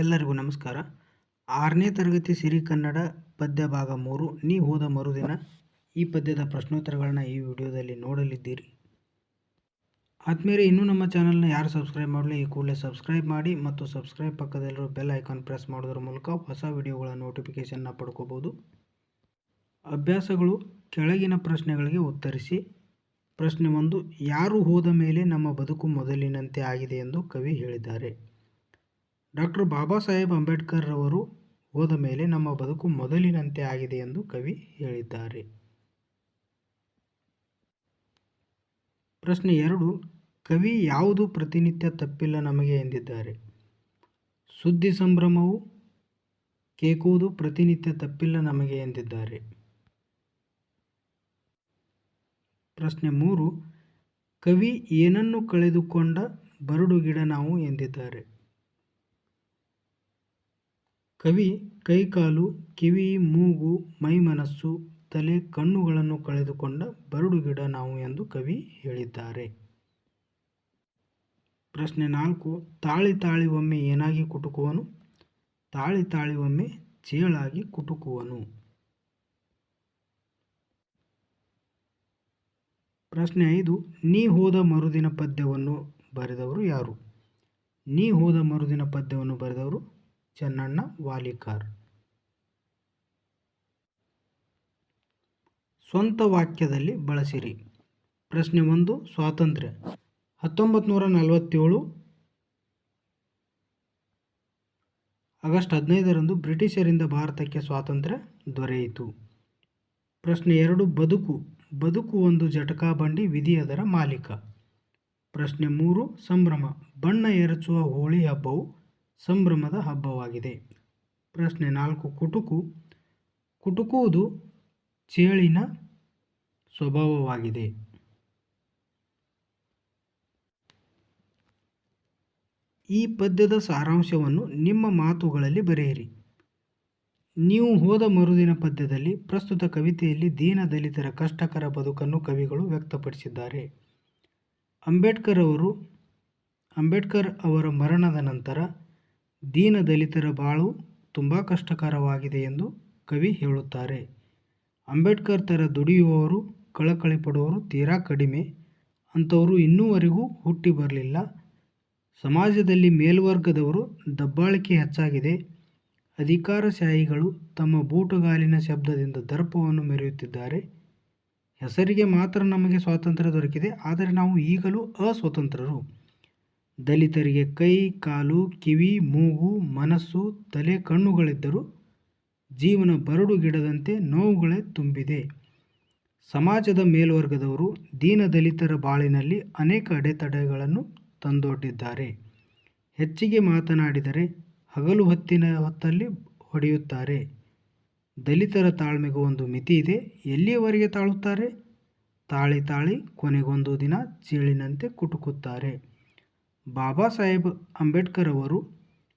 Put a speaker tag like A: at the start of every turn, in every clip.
A: ಎಲ್ಲರಿಗೂ ನಮಸ್ಕಾರ. ಆರನೇ ತರಗತಿ ಸಿರಿ ಕನ್ನಡ ಪದ್ಯ ಭಾಗ ಮೂರು. ನೀ ಹೋದ ಮರುದಿನ ಈ ಪದ್ಯದ ಪ್ರಶ್ನೋತ್ತರಗಳನ್ನು ಈ ವಿಡಿಯೋದಲ್ಲಿ ನೋಡಲಿದ್ದೀರಿ. ಆದ್ಮೇಲೆ ಇನ್ನೂ ನಮ್ಮ ಚಾನಲ್ನ ಯಾರು ಸಬ್ಸ್ಕ್ರೈಬ್ ಮಾಡಲಿ ಈ ಕೂಡಲೇ ಸಬ್ಸ್ಕ್ರೈಬ್ ಮಾಡಿ ಮತ್ತು ಸಬ್ಸ್ಕ್ರೈಬ್ ಪಕ್ಕದಲ್ಲಿರೋ ಬೆಲ್ ಐಕಾನ್ ಪ್ರೆಸ್ ಮಾಡೋದ್ರ ಮೂಲಕ ಹೊಸ ವಿಡಿಯೋಗಳ ನೋಟಿಫಿಕೇಷನ್ನ ಪಡ್ಕೋಬೋದು. ಅಭ್ಯಾಸಗಳು ಕೆಳಗಿನ ಪ್ರಶ್ನೆಗಳಿಗೆ ಉತ್ತರಿಸಿ. ಪ್ರಶ್ನೆ ಒಂದು, ಯಾರು ಹೋದ ಮೇಲೆ ನಮ್ಮ ಬದುಕು ಮೊದಲಿನಂತೆ ಆಗಿದೆ ಎಂದು ಕವಿ ಹೇಳಿದ್ದಾರೆ. ಡಾಕ್ಟರ್ ಬಾಬಾ ಸಾಹೇಬ್ ಅಂಬೇಡ್ಕರ್ ರವರು ಹೋದ ಮೇಲೆ ನಮ್ಮ ಬದುಕು ಮೊದಲಿನಂತೆ ಆಗಿದೆ ಎಂದು ಕವಿ ಹೇಳಿದ್ದಾರೆ. ಪ್ರಶ್ನೆ ಎರಡು, ಕವಿ ಯಾವುದು ಪ್ರತಿನಿತ್ಯ ತಪ್ಪಿಲ್ಲ ನಮಗೆ ಎಂದಿದ್ದಾರೆ. ಸುದ್ದಿ ಸಂಭ್ರಮವು ಕೇಕುವುದು ಪ್ರತಿನಿತ್ಯ ತಪ್ಪಿಲ್ಲ ನಮಗೆ ಎಂದಿದ್ದಾರೆ. ಪ್ರಶ್ನೆ ಮೂರು, ಕವಿ ಏನನ್ನು ಕಳೆದುಕೊಂಡ ಬರಡು ಗಿಡ ನಾವು ಎಂದಿದ್ದಾರೆ. ಕವಿ, ಕೈಕಾಲು, ಕಿವಿ, ಮೂಗು, ಮೈಮನಸ್ಸು, ತಲೆ, ಕಣ್ಣುಗಳನ್ನು ಕಳೆದುಕೊಂಡ ಬರಡುಗಿಡ ನಾವು ಎಂದು ಕವಿ ಹೇಳಿದ್ದಾರೆ. ಪ್ರಶ್ನೆ ನಾಲ್ಕು, ತಾಳಿ ತಾಳಿ ಒಮ್ಮೆ ಏನಾಗಿ ಕುಟುಕುವನು? ತಾಳಿ ತಾಳಿ ಒಮ್ಮೆ ಚೇಳಾಗಿ ಕುಟುಕುವನು? ಪ್ರಶ್ನೆ ಐದು, ನೀ ಹೋದ ಮರುದಿನ ಪದ್ಯವನ್ನು ಬರೆದವರು ಯಾರು? ನೀ ಹೋದ ಮರುದಿನ ಪದ್ಯವನ್ನು ಬರೆದವರು ಚೆನ್ನಣ್ಣ ವಾಲಿಕಾರ್. ಸ್ವಂತ ವಾಕ್ಯದಲ್ಲಿ ಬಳಸಿರಿ. ಪ್ರಶ್ನೆ ಒಂದು, ಸ್ವಾತಂತ್ರ್ಯ. ಹತ್ತೊಂಬತ್ತು ನೂರ ನಲವತ್ತೇಳು ಆಗಸ್ಟ್ ಹದಿನೈದರಂದು ಬ್ರಿಟಿಷರಿಂದ ಭಾರತಕ್ಕೆ ಸ್ವಾತಂತ್ರ್ಯ ದೊರೆಯಿತು. ಪ್ರಶ್ನೆ ಎರಡು, ಬದುಕು. ಬದುಕು ಒಂದು ಜಟಕಾ ಬಂಡಿ, ವಿಧಿ ಅದರ ಮಾಲೀಕ. ಪ್ರಶ್ನೆ ಮೂರು, ಸಂಭ್ರಮ. ಬಣ್ಣ ಎರಚುವ ಹೋಳಿ ಹಬ್ಬವು ಸಂಭ್ರಮದ ಹಬ್ಬವಾಗಿದೆ. ಪ್ರಶ್ನೆ ನಾಲ್ಕು. ಕುಟುಕು. ಕುಟುಕುವುದು ಚೇಳಿನ ಸ್ವಭಾವವಾಗಿದೆ. ಈ ಪದ್ಯದ ಸಾರಾಂಶವನ್ನು ನಿಮ್ಮ ಮಾತುಗಳಲ್ಲಿ ಬರೆಯಿರಿ. ನೀವು ಹೋದ ಮರುದಿನ ಪದ್ಯದಲ್ಲಿ ಪ್ರಸ್ತುತ ಕವಿತೆಯಲ್ಲಿ ದೀನ ದಲಿತರ ಕಷ್ಟಕರ ಬದುಕನ್ನು ಕವಿಗಳು ವ್ಯಕ್ತಪಡಿಸಿದ್ದಾರೆ. ಅಂಬೇಡ್ಕರ್ ಅವರು ಅಂಬೇಡ್ಕರ್ ಅವರ ಮರಣದ ನಂತರ ದೀನ ದಲಿತರ ಬಾಳು ತುಂಬ ಕಷ್ಟಕರವಾಗಿದೆ ಎಂದು ಕವಿ ಹೇಳುತ್ತಾರೆ. ಅಂಬೇಡ್ಕರ್ ಥರ ದುಡಿಯುವವರು, ಕಳಕಳಿ ಪಡುವವರು ತೀರಾ ಕಡಿಮೆ. ಅಂಥವರು ಇನ್ನೂವರೆಗೂ ಹುಟ್ಟಿ ಬರಲಿಲ್ಲ. ಸಮಾಜದಲ್ಲಿ ಮೇಲ್ವರ್ಗದವರು ದಬ್ಬಾಳಿಕೆ ಹೆಚ್ಚಾಗಿದೆ. ಅಧಿಕಾರಶಾಹಿಗಳು ತಮ್ಮ ಬೂಟುಗಾಲಿನ ಶಬ್ದದಿಂದ ದರ್ಪವನ್ನು ಮೆರೆಯುತ್ತಿದ್ದಾರೆ. ಹೆಸರಿಗೆ ಮಾತ್ರ ನಮಗೆ ಸ್ವಾತಂತ್ರ್ಯ ದೊರಕಿದೆ, ಆದರೆ ನಾವು ಈಗಲೂ ಅಸ್ವತಂತ್ರರು ದಲಿತರಿಗೆ ಕೈ, ಕಾಲು, ಕಿವಿ, ಮೂಗು, ಮನಸ್ಸು, ತಲೆ, ಕಣ್ಣುಗಳಿದ್ದರೂ ಜೀವನ ಬರಡು ಗಿಡದಂತೆ ನೋವುಗಳೇ ತುಂಬಿದೆ. ಸಮಾಜದ ಮೇಲ್ವರ್ಗದವರು ದೀನ ದಲಿತರ ಬಾಳಿನಲ್ಲಿ ಅನೇಕ ಅಡೆತಡೆಗಳನ್ನು ತಂದೊಡ್ಡಿದ್ದಾರೆ. ಹೆಚ್ಚಿಗೆ ಮಾತನಾಡಿದರೆ ಹಗಲು ಹೊತ್ತಿನ ಹೊತ್ತಲ್ಲಿ ಹೊಡೆಯುತ್ತಾರೆ. ದಲಿತರ ತಾಳ್ಮೆಗೂ ಒಂದು ಮಿತಿ ಇದೆ, ಎಲ್ಲಿಯವರೆಗೆ ತಾಳುತ್ತಾರೆ? ತಾಳಿ ತಾಳಿ ಕೊನೆಗೊಂದು ದಿನ ಚೇಳಿನಂತೆ ಕುಟುಕುತ್ತಾರೆ. ಬಾಬಾ ಸಾಹೇಬ್ ಅಂಬೇಡ್ಕರ್ ಅವರು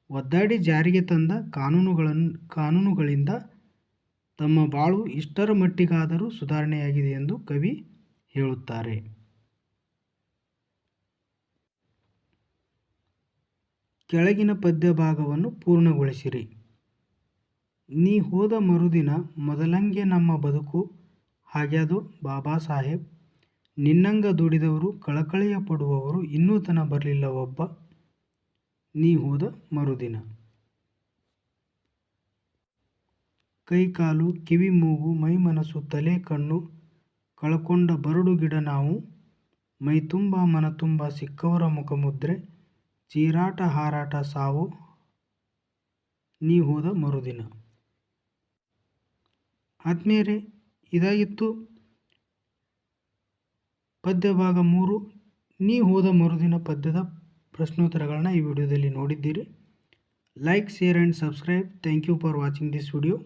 A: ಒದ್ದಾಡಿ ಜಾರಿಗೆ ತಂದ ಕಾನೂನುಗಳನ್ನು ಕಾನೂನುಗಳಿಂದ ತಮ್ಮ ಬಾಳು ಇಷ್ಟರ ಮಟ್ಟಿಗಾದರೂ ಸುಧಾರಣೆಯಾಗಿದೆ ಎಂದು ಕವಿ ಹೇಳುತ್ತಾರೆ. ಕೆಳಗಿನ ಪದ್ಯ ಭಾಗವನ್ನು ಪೂರ್ಣಗೊಳಿಸಿರಿ. ನೀ ಹೋದ ಮರುದಿನ ಮೊದಲಂಗೆ ನಮ್ಮ ಬದುಕು ಹಾಗ್ಯಾದು ಬಾಬಾ ಸಾಹೇಬ್ ನಿನ್ನಂಗ ದುಡಿದವರು, ಕಳಕಳಿಯ ಪಡುವವರು ಇನ್ನೂ ತನ ಬರಲಿಲ್ಲ ಒಬ್ಬ. ನೀ ಹೋದ ಮರುದಿನ. ಕೈಕಾಲು, ಕಿವಿ ಮೂಗು ಮೈ ಮನಸ್ಸು ತಲೆ, ಕಣ್ಣು, ಕಳಕೊಂಡ ಬರಡು ಗಿಡ ನಾವು. ಮೈ ತುಂಬ, ಮನ ತುಂಬ, ಸಿಕ್ಕವರ ಮುಖಮುದ್ರೆ, ಚೀರಾಟ, ಹಾರಾಟ, ಸಾವು. ನೀ ಹೋದ ಮರುದಿನ. ಆದ್ಮೇಲೆ ಇದಾಗಿತ್ತು ಪದ್ಯ ಭಾಗ ಮೂರು. ನೀ ಹೋದ ಮರುದಿನ ಪದ್ಯದ ಪ್ರಶ್ನೋತ್ತರಗಳನ್ನ ಈ ವಿಡಿಯೋದಲ್ಲಿ ನೋಡಿದ್ದೀರಿ. Like share and subscribe thank you for watching this video